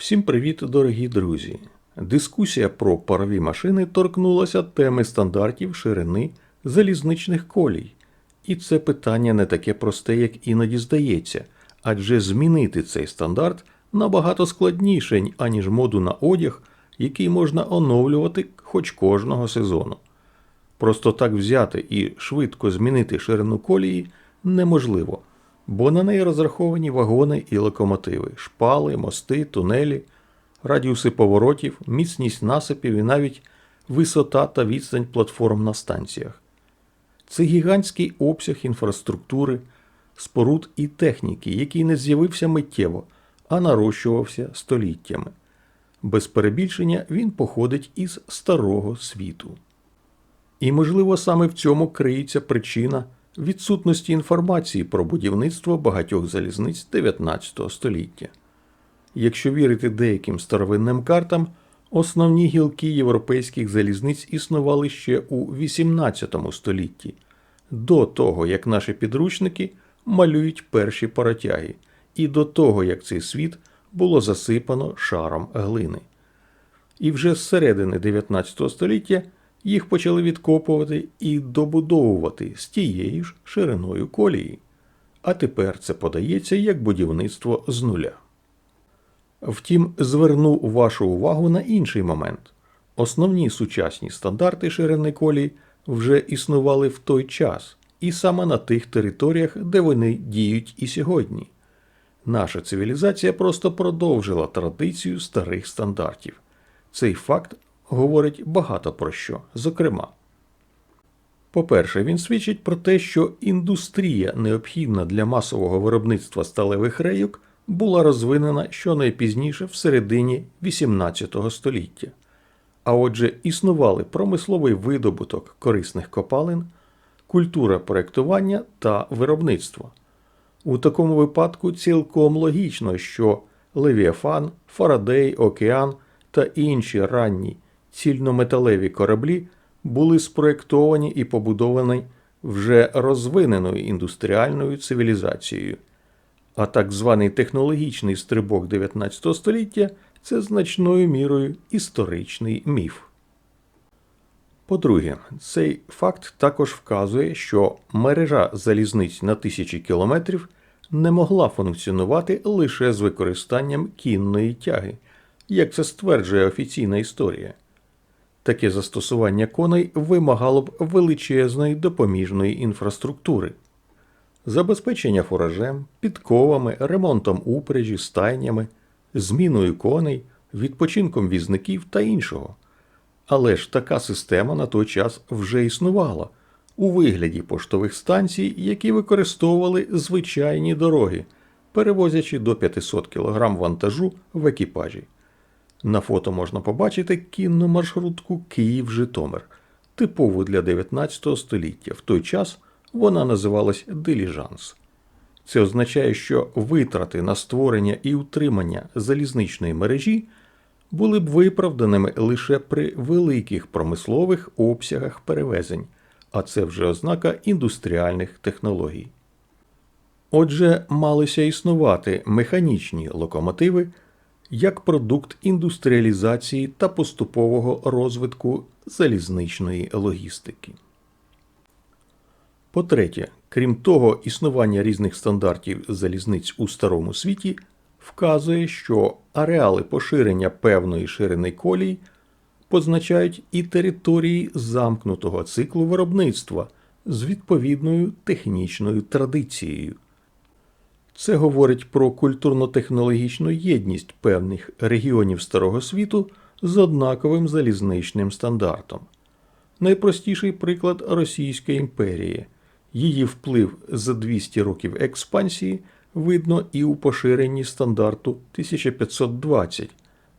Всім привіт, дорогі друзі! Дискусія про парові машини торкнулася теми стандартів ширини залізничних колій. І це питання не таке просте, як іноді здається, адже змінити цей стандарт набагато складніше, аніж моду на одяг, який можна оновлювати хоч кожного сезону. Просто так взяти і швидко змінити ширину колії неможливо, бо на неї розраховані вагони і локомотиви, шпали, мости, тунелі, радіуси поворотів, міцність насипів і навіть висота та відстань платформ на станціях. Це гігантський обсяг інфраструктури, споруд і техніки, який не з'явився миттєво, а нарощувався століттями. Без перебільшення він походить із старого світу. І, можливо, саме в цьому криється причина відсутності інформації про будівництво багатьох залізниць 19 століття. Якщо вірити деяким старовинним картам, основні гілки європейських залізниць існували ще у 18 столітті, до того як наші підручники малюють перші паротяги, і до того як цей світ було засипано шаром глини. І вже з середини 19 століття їх почали відкопувати і добудовувати з тією ж шириною колії. А тепер це подається як будівництво з нуля. Втім, зверну вашу увагу на інший момент. Основні сучасні стандарти ширини колії вже існували в той час, і саме на тих територіях, де вони діють і сьогодні. Наша цивілізація просто продовжила традицію старих стандартів. Цей факт говорить багато про що, зокрема. По-перше, він свідчить про те, що індустрія, необхідна для масового виробництва сталевих рейок, була розвинена щонайпізніше в середині XVIII століття. А отже, існували промисловий видобуток корисних копалин, культура проєктування та виробництво. У такому випадку цілком логічно, що Левіафан, Фарадей, Океан та інші ранні цільнометалеві кораблі були спроєктовані і побудовані вже розвиненою індустріальною цивілізацією. А так званий технологічний стрибок 19 століття це значною мірою історичний міф. По-друге, цей факт також вказує, що мережа залізниць на тисячі кілометрів не могла функціонувати лише з використанням кінної тяги, як це стверджує офіційна історія. Таке застосування коней вимагало б величезної допоміжної інфраструктури, забезпечення фуражем, підковами, ремонтом упряжі, стайнями, зміною коней, відпочинком візників та іншого. Але ж така система на той час вже існувала у вигляді поштових станцій, які використовували звичайні дороги, перевозячи до 500 кг вантажу в екіпажі. На фото можна побачити кінну маршрутку Київ-Житомир, типову для 19 століття. В той час вона називалась Диліжанс. Це означає, що витрати на створення і утримання залізничної мережі були б виправданими лише при великих промислових обсягах перевезень, а це вже ознака індустріальних технологій. Отже, малися існувати механічні локомотиви як продукт індустріалізації та поступового розвитку залізничної логістики. По-третє, крім того, існування різних стандартів залізниць у старому світі вказує, що ареали поширення певної ширини колій позначають і території замкнутого циклу виробництва з відповідною технічною традицією. Це говорить про культурно-технологічну єдність певних регіонів Старого світу з однаковим залізничним стандартом. Найпростіший приклад Російської імперії. Її вплив за 200 років експансії видно і у поширенні стандарту 1520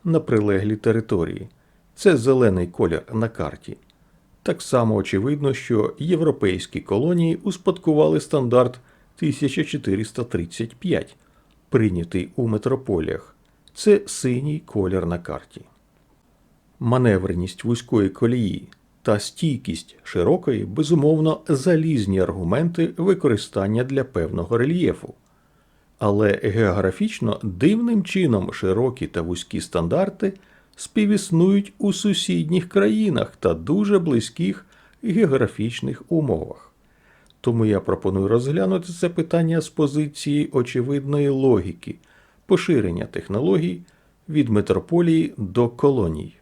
на прилеглі території. Це зелений колір на карті. Так само очевидно, що європейські колонії успадкували стандарт 1435, прийнятий у метрополіях. Це синій колір на карті. Маневреність вузької колії та стійкість широкої, безумовно, залізні аргументи використання для певного рельєфу. Але географічно дивним чином широкі та вузькі стандарти співіснують у сусідніх країнах та дуже близьких географічних умовах. Тому я пропоную розглянути це питання з позиції очевидної логіки поширення технологій від метрополії до колоній.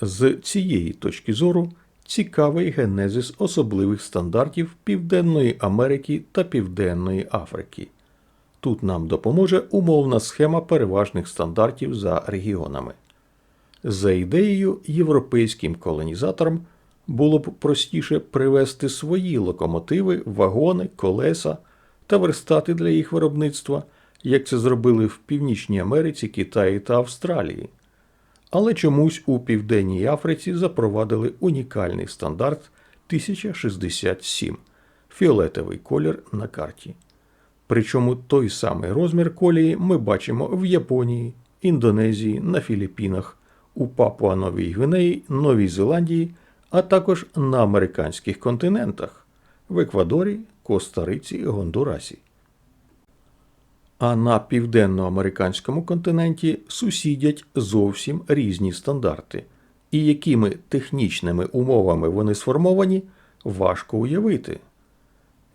З цієї точки зору цікавий генезис особливих стандартів Південної Америки та Південної Африки. Тут нам допоможе умовна схема переважних стандартів за регіонами. За ідеєю, європейським колонізаторам було б простіше привезти свої локомотиви, вагони, колеса та верстати для їх виробництва, як це зробили в Північній Америці, Китаї та Австралії. Але чомусь у Південній Африці запровадили унікальний стандарт 1067 фіолетовий колір на карті. Причому той самий розмір колії ми бачимо в Японії, Індонезії, на Філіппінах, у Папуа-Новій Гвінеї, Новій Зеландії, а також на американських континентах в Еквадорі, Коста-Риці, Гондурасі. А на південноамериканському континенті сусідять зовсім різні стандарти, і якими технічними умовами вони сформовані, важко уявити.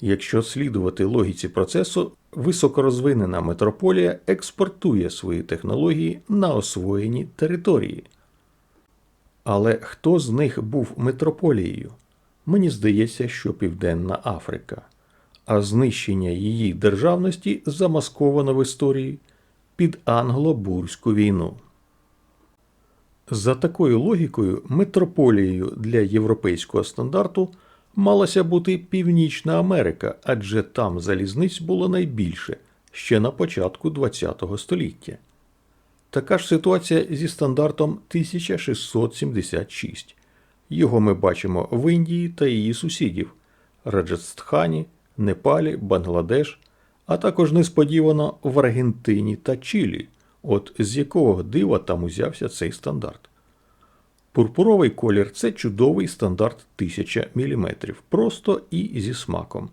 Якщо слідувати логіці процесу, високорозвинена метрополія експортує свої технології на освоєні території. Але хто з них був метрополією? Мені здається, що Південна Африка, а знищення її державності замасковано в історії під англо-бурську війну. За такою логікою, метрополією для європейського стандарту малася бути Північна Америка, адже там залізниць було найбільше ще на початку ХХ століття. Така ж ситуація зі стандартом 1676. Його ми бачимо в Індії та її сусідів Раджастхані, Непалі, Бангладеш, а також несподівано в Аргентині та Чилі, от з якого дива там узявся цей стандарт. Пурпуровий колір це чудовий стандарт 1000 мм, просто і зі смаком,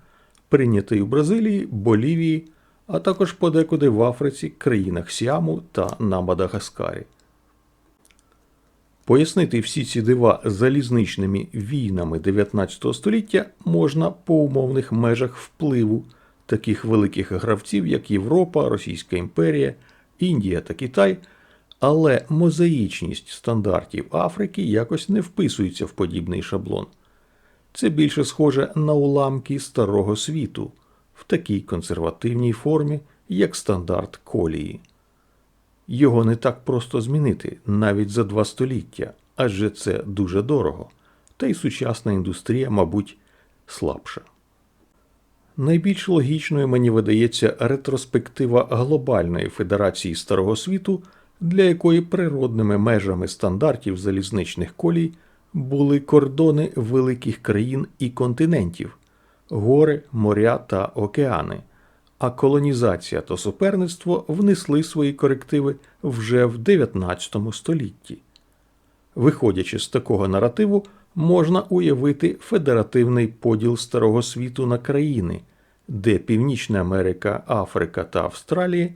прийнятий у Бразилії, Болівії, а також подекуди в Африці, країнах Сіаму та на Мадагаскарі. Пояснити всі ці дива залізничними війнами 19 століття можна по умовних межах впливу таких великих гравців, як Європа, Російська імперія, Індія та Китай, але мозаїчність стандартів Африки якось не вписується в подібний шаблон. Це більше схоже на уламки старого світу в такій консервативній формі, як стандарт колії. Його не так просто змінити навіть за два століття, адже це дуже дорого, та й сучасна індустрія, мабуть, слабша. Найбільш логічною мені видається ретроспектива глобальної федерації Старого світу, для якої природними межами стандартів залізничних колій були кордони великих країн і континентів, гори, моря та океани а колонізація та суперництво внесли свої корективи вже в 19 столітті. Виходячи з такого наративу, можна уявити федеративний поділ Старого світу на країни, де Північна Америка, Африка та Австралія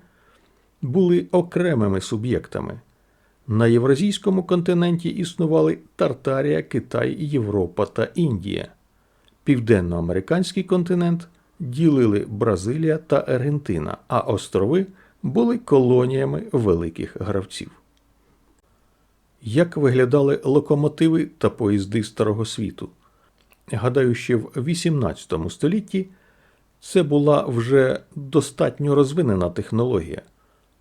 були окремими суб'єктами. На Євразійському континенті існували Тартарія, Китай, Європа та Індія. Південноамериканський континент ділили Бразилія та Аргентина, а острови були колоніями великих гравців. Як виглядали локомотиви та поїзди Старого світу? Гадаю, ще в XVIII столітті це була вже достатньо розвинена технологія.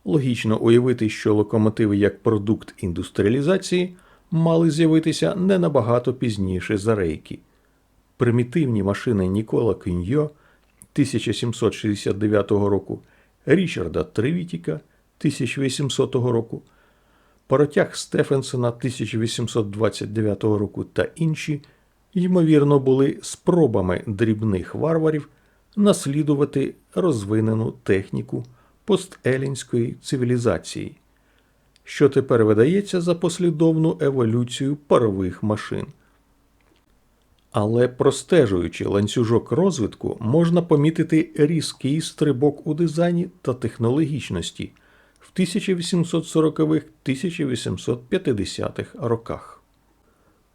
Логічно уявити, що локомотиви як продукт індустріалізації мали з'явитися не набагато пізніше за рейки. Примітивні машини Нікола Кіньо – 1769 року, Річарда Тривітіка 1800 року, паротяг Стефенсона 1829 року та інші, ймовірно, були спробами дрібних варварів наслідувати розвинену техніку постелінської цивілізації, що тепер видається за послідовну еволюцію парових машин. Але простежуючи ланцюжок розвитку, можна помітити різкий стрибок у дизайні та технологічності в 1840-1850-х роках.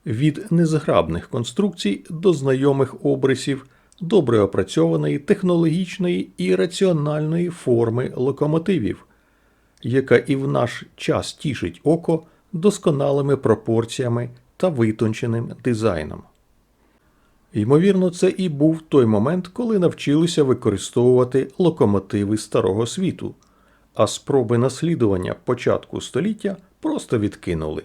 Від незграбних конструкцій до знайомих обрисів добре опрацьованої технологічної і раціональної форми локомотивів, яка і в наш час тішить око досконалими пропорціями та витонченим дизайном. Ймовірно, це і був той момент, коли навчилися використовувати локомотиви старого світу, а спроби наслідування початку століття просто відкинули.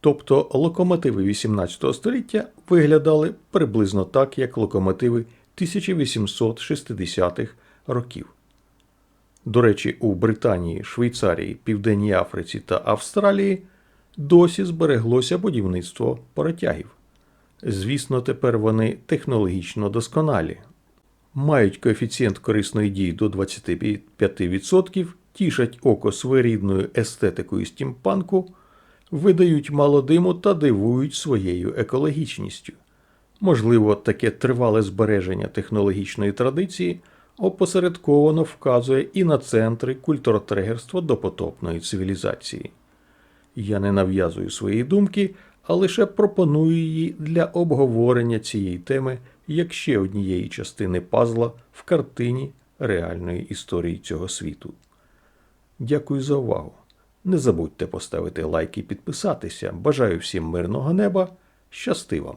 Тобто локомотиви 18 століття виглядали приблизно так, як локомотиви 1860-х років. До речі, у Британії, Швейцарії, Південній Африці та Австралії досі збереглося будівництво паротягів. Звісно, тепер вони технологічно досконалі. Мають коефіцієнт корисної дії до 25%, тішать око своєрідною естетикою стімпанку, видають мало диму та дивують своєю екологічністю. Можливо, таке тривале збереження технологічної традиції опосередковано вказує і на центри культуротрегерства допотопної цивілізації. Я не нав'язую свої думки, а лише пропоную її для обговорення цієї теми як ще однієї частини пазла в картині реальної історії цього світу. Дякую за увагу. Не забудьте поставити лайк і підписатися. Бажаю всім мирного неба. Щасти вам!